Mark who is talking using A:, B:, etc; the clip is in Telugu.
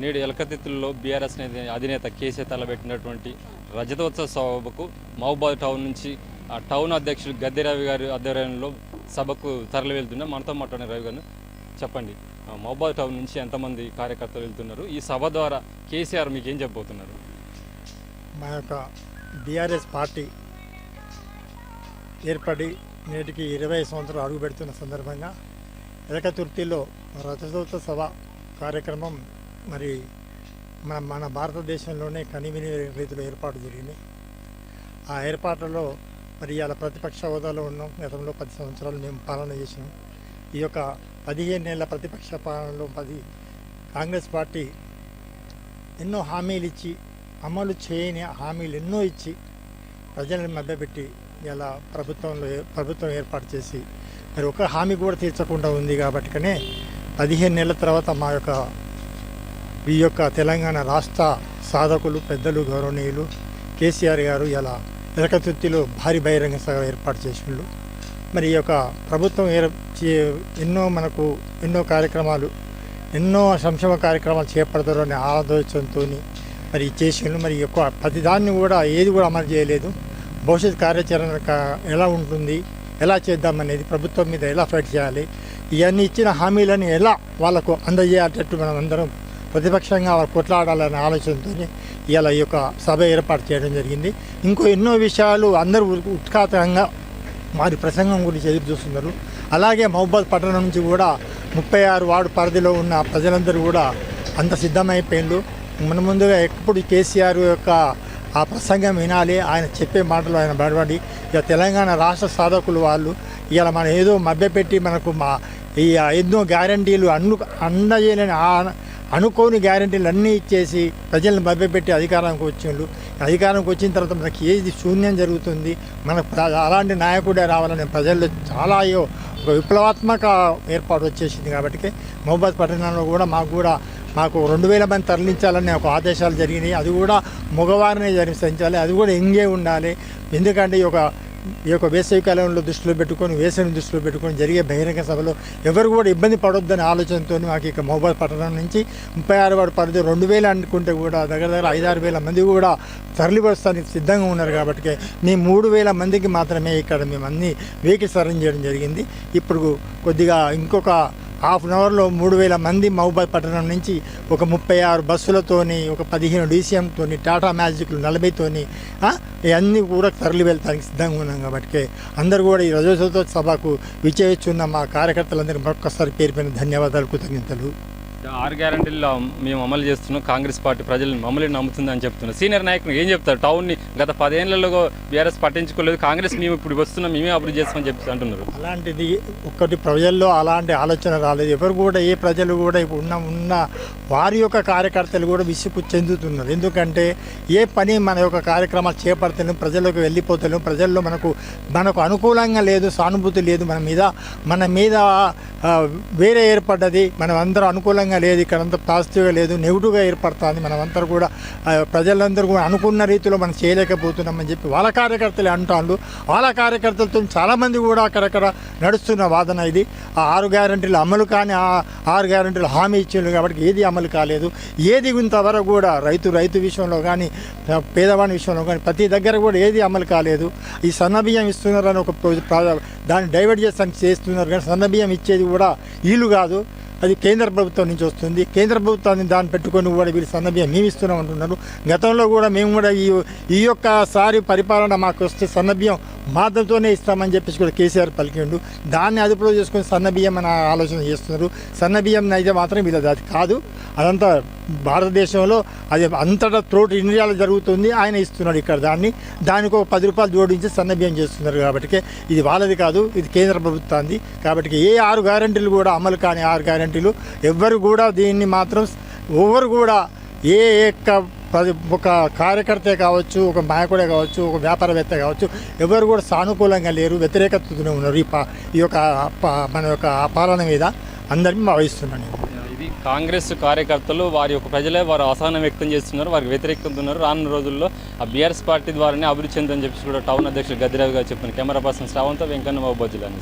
A: నేడు ఎలకతిత్తుల్లో బీఆర్ఎస్ అధినేత కేసీఆర్ తలబెట్టినటువంటి రజతోత్సవ సభకు మహబూబాద్ టౌన్ నుంచి ఆ టౌన్ అధ్యక్షుడు గద్దె రవి గారి ఆధ్వర్యంలో సభకు తరలి వెళ్తున్నా మనతో మాట్లాడిన రవి గారు చెప్పండి. మహబూబాద్ టౌన్ నుంచి ఎంతమంది కార్యకర్తలు వెళ్తున్నారు? ఈ సభ ద్వారా కేసీఆర్ మీకు ఏం చెప్పబోతున్నారు?
B: మా యొక్క బీఆర్ఎస్ పార్టీ ఏర్పడి నేటికి ఇరవై సంవత్సరాలు అడుగు పెడుతున్న సందర్భంగా ఎలకతుర్తిలో రజతోత్సవ సభ కార్యక్రమం మరి మన మన భారతదేశంలోనే కనివిని రీతిలో ఏర్పాటు జరిగింది. ఆ ఏర్పాట్లలో మరి ఇవాళ ప్రతిపక్ష హోదాలో ఉన్నాం. గతంలో పది సంవత్సరాలు మేము పాలన చేసినాం ఈ యొక్క పదిహేను నెలల ప్రతిపక్ష పాలనలో పది కాంగ్రెస్ పార్టీ ఎన్నో హామీలు ఇచ్చి అమలు చేయని హామీలు ఎన్నో ఇచ్చి ప్రజలను మభ్యపెట్టి ఇలా ప్రభుత్వంలో ప్రభుత్వం ఏర్పాటు చేసి మరి ఒక హామీ కూడా తీర్చకుండా ఉంది కాబట్టికనే పదిహేను నెలల తర్వాత మా యొక్క ఈ యొక్క తెలంగాణ రాష్ట్ర సాధకులు పెద్దలు గౌరవనీయులు కేసీఆర్ గారు ఇలా ఎలకతుర్తిలో భారీ బహిరంగ సభ ఏర్పాటు చేసినారు మరి ఈ యొక్క ప్రభుత్వం ఎన్నో మనకు ఎన్నో కార్యక్రమాలు ఎన్నో సంక్షేమ కార్యక్రమాలు చేపడతారు అనే ఆలోచనతో మరి చేసిండ్రు. మరి ఈ యొక్క ప్రతిదాన్ని కూడా ఏది కూడా అమలు చేయలేదు. భవిష్యత్ కార్యాచరణ ఎలా ఉంటుంది ఎలా చేద్దామనేది ప్రభుత్వం మీద ఎలా ఫైట్ చేయాలి ఇవన్నీ ఇచ్చిన హామీలను ఎలా వాళ్ళకు అందజేయాలన్నట్టు మనం అందరం ప్రతిపక్షంగా వారు కొట్లాడాలనే ఆలోచనతో ఇలా ఈ యొక్క సభ ఏర్పాటు చేయడం జరిగింది. ఇంకో ఎన్నో విషయాలు అందరూ ఉత్కాతంగా వారి ప్రసంగం గురించి ఎదురు చూస్తున్నారు. అలాగే మహబాద్ పట్టణం నుంచి కూడా ముప్పై ఆరు వార్డు పరిధిలో ఉన్న ప్రజలందరూ కూడా అంత సిద్ధమైపోయిండ్రు. మన ముందుగా ఎప్పుడు కేసీఆర్ యొక్క ఆ ప్రసంగం వినాలి ఆయన చెప్పే మాటలు ఆయన బడబడి ఇక తెలంగాణ రాష్ట్ర సాధకులు వాళ్ళు ఇలా మనం ఏదో మభ్యపెట్టి మనకు మా ఈ ఎన్నో గ్యారంటీలు అన్ను అందజేయలేని ఆ- అనుకోని గ్యారంటీలు అన్నీ ఇచ్చేసి ప్రజలను మభ్యపెట్టి అధికారానికి వచ్చిండు అధికారానికి వచ్చిన తర్వాత మనకి ఏది శూన్యం జరుగుతుంది? మనకు అలాంటి నాయకుడే రావాలని ప్రజల్లో చాలా ఒక విప్లవాత్మక ఏర్పాటు వచ్చేసింది కాబట్టి మహబాద్ పట్టణంలో కూడా మాకు కూడా మాకు రెండు వేల మంది తరలించాలని ఒక ఆదేశాలు జరిగినాయి. అది కూడా మగవారిని జరిపించాలి అది కూడా ఎంగే ఉండాలి. ఎందుకంటే ఈ యొక్క ఈ యొక్క వేసవి కాలంలో దృష్టిలో పెట్టుకొని వేసవిని దృష్టిలో పెట్టుకొని జరిగే బహిరంగ సభలో ఎవరు కూడా ఇబ్బంది పడొద్దనే ఆలోచనతో మాకు ఇక మొబైల్ పట్టణం నుంచి ముప్పై ఆరు వాడు పరిధి రెండు వేలు అనుకుంటే కూడా దగ్గర దగ్గర ఐదారు వేల మంది కూడా తరలివస్తానికి సిద్ధంగా ఉన్నారు కాబట్టి మీ మూడు వేల మందికి మాత్రమే ఇక్కడ మేము అన్ని వెహికల్స్ అరేంజ్ చేయడం జరిగింది. ఇప్పుడు కొద్దిగా ఇంకొక హాఫ్ అన్ అవర్లో మూడు వేల మంది మహబూబాద్ పట్టణం నుంచి ఒక ముప్పై ఆరు బస్సులతోని ఒక పదిహేను డీసీఎంతోని టాటా మ్యాజిక్లు నలభైతోని ఇవన్నీ కూడా తరలి వెళ్తానికి సిద్ధంగా ఉన్నాం కాబట్టి అందరూ కూడా ఈ రజోత్సవ సభకు విచేయచ్చున్న మా కార్యకర్తలందరికీ మరొకసారి పేరు పైన ధన్యవాదాలు కృతజ్ఞతలు.
A: ఆరు గ్యారంటీల్లో మేము అమలు చేస్తున్నాం. కాంగ్రెస్ పార్టీ ప్రజలు మమ్మల్ని నమ్ముతుందని చెప్తున్నారు. సీనియర్ నాయకులు ఏం చెప్తారు? టౌన్ని గత పదేళ్ళలో బీఆర్ఎస్ పట్టించుకోలేదు. కాంగ్రెస్ మేము ఇప్పుడు వస్తున్నాం. మేమే అభివృద్ధి చేస్తామని చెప్పి అంటున్నారు.
B: అలాంటిది ఒక్కటి ప్రజల్లో అలాంటి ఆలోచన రాలేదు. ఎవరు కూడా ఏ ప్రజలు కూడా ఇప్పుడు ఉన్న ఉన్న వారి యొక్క కార్యకర్తలు కూడా విసుగు చెందుతున్నారు. ఎందుకంటే ఏ పని మన యొక్క కార్యక్రమాలు చేపడతలేము ప్రజలకు వెళ్ళిపోతలేము ప్రజల్లో మనకు మనకు అనుకూలంగా లేదు సానుభూతి లేదు మన మీద మన మీద వేరే ఏర్పడ్డది మనం అందరం అనుకూలంగా లేదు ఇక్కడ అంతా పాజిటివ్గా లేదు నెగిటివ్గా ఏర్పడుతుంది. మనమంతా కూడా ప్రజలందరూ కూడా అనుకున్న రీతిలో మనం చేయలేకపోతున్నామని చెప్పి వాళ్ళ కార్యకర్తలే అంటాళ్ళు వాళ్ళ కార్యకర్తలతో చాలామంది కూడా అక్కడక్కడ నడుస్తున్న వాదన ఇది. ఆ ఆరు గ్యారంటీలు అమలు కానీ ఆ ఆరు గ్యారంటీలు హామీ ఇచ్చిండ్రు కాబట్టి ఏది అమలు కాలేదు. ఏది ఇంతవరకు కూడా రైతు రైతు విషయంలో కానీ పేదవాని పేదవాడి విషయంలో కానీ ప్రతి దగ్గర కూడా ఏది అమలు కాలేదు. ఈ సన్నబియ్యం ఇస్తున్నారని ఒక దాన్ని డైవర్ట్ చేస్తానికి చేస్తున్నారు కానీ సన్నబియ్యం ఇచ్చేది కూడా వీలు కాదు. అది కేంద్ర ప్రభుత్వం నుంచి వస్తుంది. కేంద్ర ప్రభుత్వాన్ని దాన్ని పెట్టుకొని కూడా వీళ్ళు సన్నబియ్యం మేము ఇస్తున్నాం అంటున్నారు. గతంలో కూడా మేము కూడా ఈ ఈ యొక్క సారి పరిపాలన మాకు వస్తే సన్నబియ్యం మాదంతోనే ఇస్తామని చెప్పేసి కూడా కేసీఆర్ పలికిండు. దాన్ని అదుపులో చేసుకొని సన్నబియ్యం అని ఆలోచన చేస్తున్నారు. సన్నబియ్యం అయితే మాత్రం వీళ్ళది అది కాదు. అదంతా భారతదేశంలో అది అంతటా త్రోట్ ఇండియాలో జరుగుతుంది. ఆయన ఇస్తున్నాడు ఇక్కడ దాన్ని. దానికి ఒక పది రూపాయలు జోడించి సన్నబియ్యం చేస్తున్నారు కాబట్టి ఇది వాళ్ళది కాదు ఇది కేంద్ర ప్రభుత్వాన్ని కాబట్టి ఏ ఆరు గ్యారంటీలు కూడా అమలు కాని ఆరు గ్యారంటీలు ఎవ్వరు కూడా దీన్ని మాత్రం ఎవరు కూడా ఏ యొక్క ప్రతి ఒక కార్యకర్త కావచ్చు ఒక నాయకుడే కావచ్చు ఒక వ్యాపారవేత్త కావచ్చు ఎవరు కూడా సానుకూలంగా లేరు వ్యతిరేకతతోనే ఉన్నారు ఈ పా ఈ యొక్క మన యొక్క పాలన మీద. అందరినీ భావిస్తున్నాను
A: కాంగ్రెస్ కార్యకర్తలు వారి యొక్క ప్రజలే వారు అసహనం వ్యక్తం చేస్తున్నారు వారికి వ్యతిరేకిస్తున్నారు రానున్న రోజుల్లో ఆ బీఆర్ఎస్ పార్టీ ద్వారానే అభివృద్ధి చెందని చెప్పి కూడా టౌన్ అధ్యక్షుడు గదిరావు గారు చెప్పిన కెమెరా పర్సన్ శ్రావంతో వెంకన్న బాబు జిల్లా